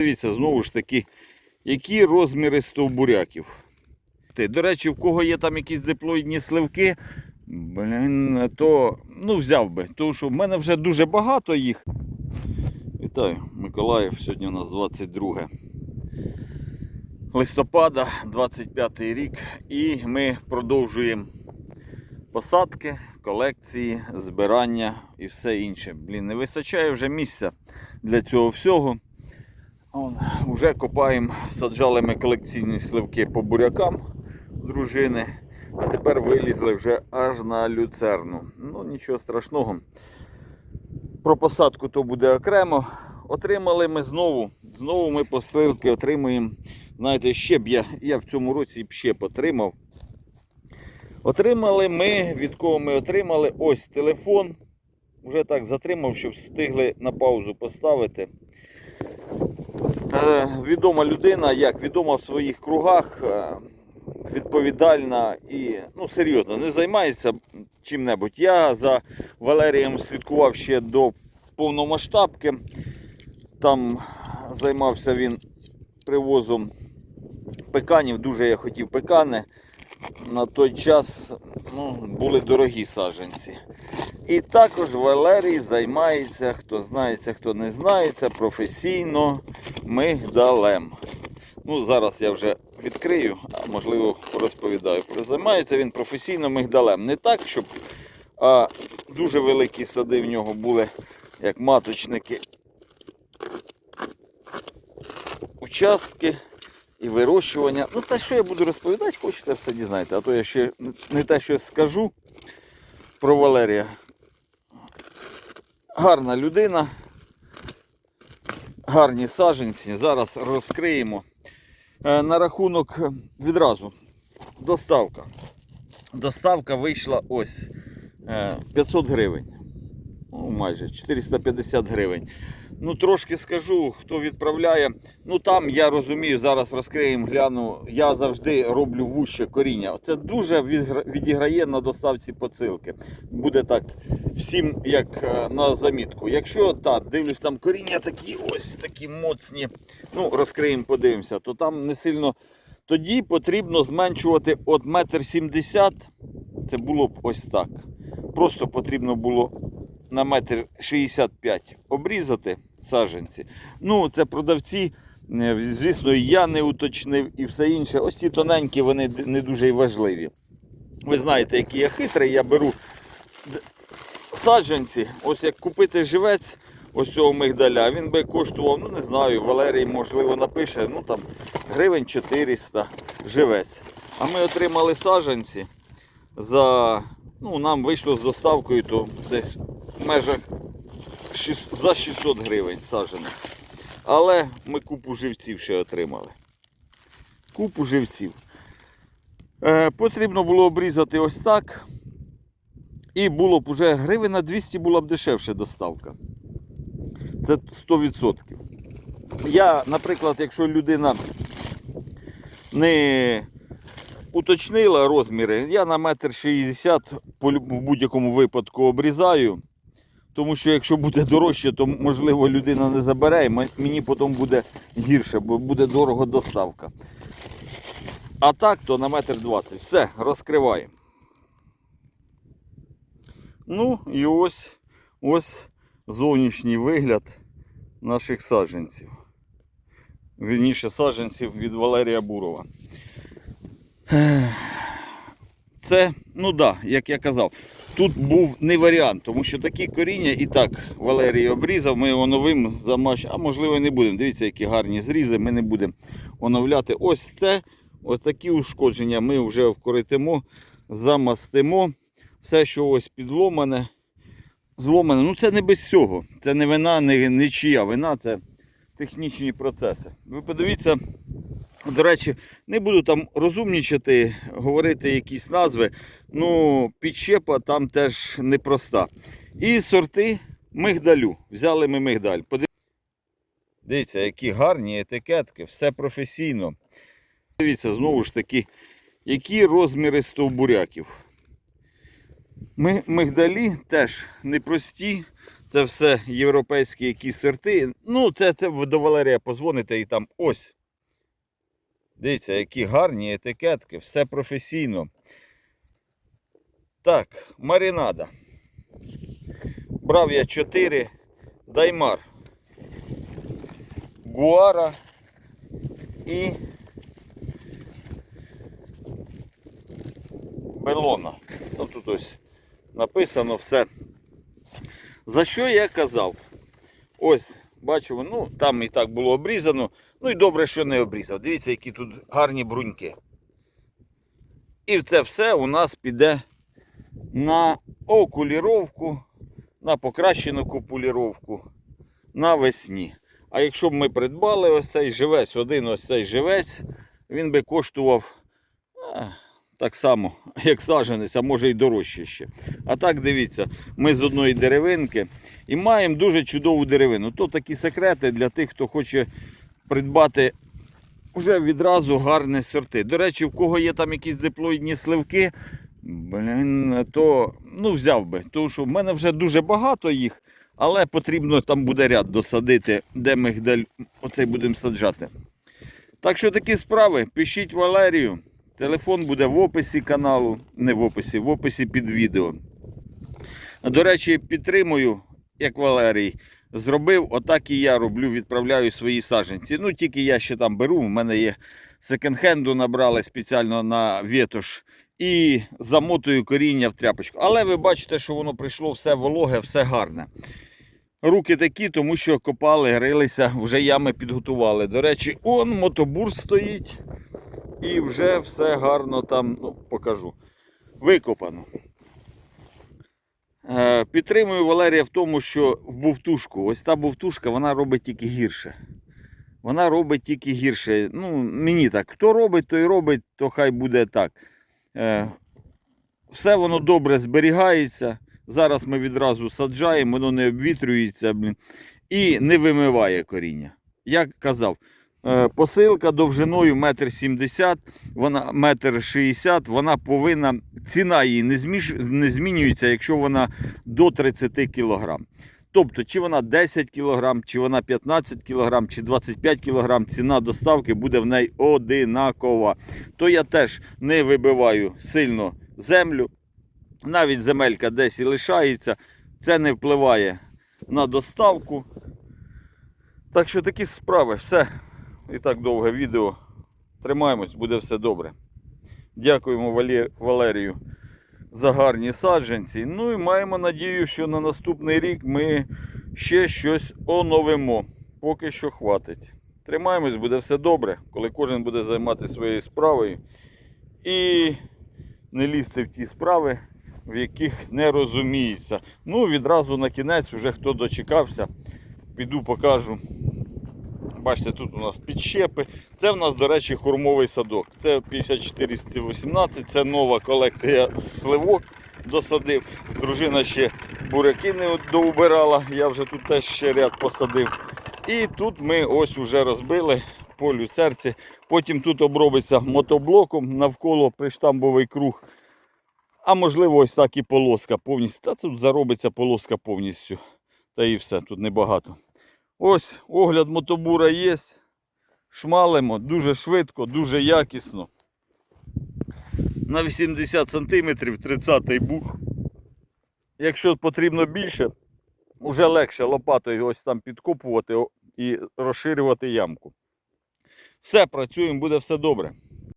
Дивіться, знову ж таки, які розміри стовбуряків. До речі, в кого є там якісь диплоїдні сливки, блін, то ну, взяв би. Тому що в мене вже дуже багато їх. Вітаю, Миколаїв. Сьогодні у нас 22 листопада, 25 рік. І ми продовжуємо посадки, колекції, збирання і все інше. Блін, не вистачає вже місця для цього всього. Уже копаємо, саджали ми колекційні сливки по бурякам дружини. А тепер вилізли вже аж на люцерну. Ну, нічого страшного. Про посадку то буде окремо. Отримали ми знову. Знову ми посилки отримуємо. Знаєте, ще б я, я в цьому році ще б отримав. Отримали ми, від кого ми отримали ось телефон. Вже так затримав, щоб встигли на паузу поставити. Е, відома людина, як відома в своїх кругах, е, відповідальна і ну, серйозно не займається чим-небудь. Я за Валерієм слідкував ще до повномасштабки. Там займався він привозом пеканів. Дуже я хотів пекани. На той час ну, були дорогі саджанці. І також Валерій займається, хто знається, хто не знається, професійно мигдалем. Ну, зараз я вже відкрию, а можливо розповідаю. Займається він професійно мигдалем. Не так, щоб а дуже великі сади в нього були, як маточники. Участки і вирощування. Ну, те, що я буду розповідати, хочете все дізнаєте. А то я ще не те, що скажу про Валерія. Гарна людина. Гарні саженці. Зараз розкриємо. Е, На рахунок відразу. Доставка. Доставка вийшла ось е, 500 гривень. Ну, майже 450 гривень. Ну, трошки скажу, хто відправляє. Ну там я розумію, зараз розкриємо, гляну. Я завжди роблю вуще коріння. Це дуже відіграє на доставці посилки. Буде так всім як е, на замітку. Якщо так, дивлюсь, там коріння такі ось такі моцні. Ну, розкриємо, подивимося, то там не сильно. Тоді потрібно зменшувати от метр сімдесят. Це було б ось так. Просто потрібно було на метр 65 обрізати саджанці. Ну, це продавці. е, Звісно, я не уточнив і все інше. Ось ці тоненькі, вони не дуже важливі. Ви знаєте, який я хитрий, я беру саджанці. Ось як купити живець ось цього мигдаля, він би коштував, ну не знаю, Валерій, можливо, напише, ну там гривень 400 живець. А ми отримали саджанці за, ну, нам вийшло з доставкою, то десь в межах за 600 гривень саджаних. Але ми купу живців ще отримали. Купу живців. Е, потрібно було обрізати ось так. І було б уже гривень на 200 була б дешевше доставка. Це 100%. Я, наприклад, якщо людина не уточнила розміри, я на метр 60 в будь-якому випадку обрізаю. Тому що якщо буде дорожче, то можливо людина не забере, і мені потім буде гірше, бо буде дорого доставка. А так, то на метр 20. Все, розкриваємо. Ну і ось, ось зовнішній вигляд наших саджанців. Вірніше саджанців від Валерія Бурова. Це, ну да, як я казав, тут був не варіант, тому що такі коріння і так Валерій обрізав, ми його новим замаш, а можливо і не будемо. Дивіться, які гарні зрізи, ми не будемо оновляти. Ось це, ось такі ушкодження ми вже вкоритимо, замастимо. Все, що ось підломане, зломане. Ну це не без цього. Це не вина, не, не чия вина, це технічні процеси. Ви подивіться, до речі, не буду там розумнічати, говорити якісь назви. Ну, підщепа там теж непроста. І сорти мигдалю. Взяли ми мигдаль. Подив- Дивіться, які гарні етикетки, все професійно. Дивіться, знову ж таки, які розміри стовбуряків. Ми, мигдалі теж непрості. Це все європейські якісь сорти. Ну, це, це до Валерія позвоните і там ось. Дивіться, які гарні етикетки, все професійно. Так, маринада. Брав я 4 даймар. Гуара і Белона. Ну, тут ось написано все. За що я казав? Ось, бачу, ну там і так було обрізано. Ну і добре, що не обрізав. Дивіться, які тут гарні бруньки. І це все у нас піде на окуліровку, на покращену купуліровку навесні. А якщо б ми придбали ось цей живець, один ось цей живець, він би коштував а, так само, як саджанець, а може й дорожче ще. А так дивіться, ми з одної деревинки і маємо дуже чудову деревину. То такі секрети для тих, хто хоче придбати вже відразу гарні сорти. До речі, в кого є там якісь диплоїдні сливки, блін, то ну, взяв би. Тому що в мене вже дуже багато їх, але потрібно там буде ряд досадити, де ми гдель оцей будемо саджати. Так що такі справи, пишіть Валерію. Телефон буде в описі каналу, не в описі, в описі під відео. До речі, підтримую, як Валерій зробив, отак і я роблю, відправляю свої саджанці. Ну, тільки я ще там беру, в мене є секонд-хенду набрали спеціально на вітош і замотую коріння в тряпочку. Але ви бачите, що воно прийшло все вологе, все гарне. Руки такі, тому що копали, грилися, вже ями підготували. До речі, он мотобур стоїть. І вже все гарно там, ну, покажу. Викопано. Е, підтримую Валерія в тому, що в бувтушку, ось та бувтушка, вона робить тільки гірше. Вона робить тільки гірше. Ну, мені так. Хто робить, той робить, то хай буде так. Е, все воно добре зберігається. Зараз ми відразу саджаємо, воно не обвітрюється блін, і не вимиває коріння. Як казав, Посилка довжиною 1,70 м, вона 1,60 м, вона повинна, ціна її не, зміш, не змінюється, якщо вона до 30 кг. Тобто, чи вона 10 кг, чи вона 15 кг, чи 25 кг, ціна доставки буде в неї одинакова. То я теж не вибиваю сильно землю. Навіть земелька десь і лишається, це не впливає на доставку. Так що такі справи, все. І так довге відео. Тримаємось, буде все добре. Дякуємо Валерію за гарні саджанці. Ну і маємо надію, що на наступний рік ми ще щось оновимо. Поки що хватить. Тримаємось, буде все добре, коли кожен буде займатися своєю справою. І не лізти в ті справи, в яких не розуміється. Ну, відразу на кінець, вже хто дочекався, піду покажу. Бачите, тут у нас підщепи. Це в нас, до речі, хурмовий садок. Це 5418, це нова колекція сливок досадив. Дружина ще буряки не доубирала, я вже тут теж ще ряд посадив. І тут ми ось уже розбили по люцерці. Потім тут обробиться мотоблоком навколо приштамбовий круг. А можливо, ось так і полоска повністю. Та тут заробиться полоска повністю. Та і все, тут небагато. Ось огляд мотобура є. Шмалимо дуже швидко, дуже якісно. На 80 см 30-й бух. Якщо потрібно більше, вже легше лопатою ось там підкопувати і розширювати ямку. Все, працюємо, буде все добре.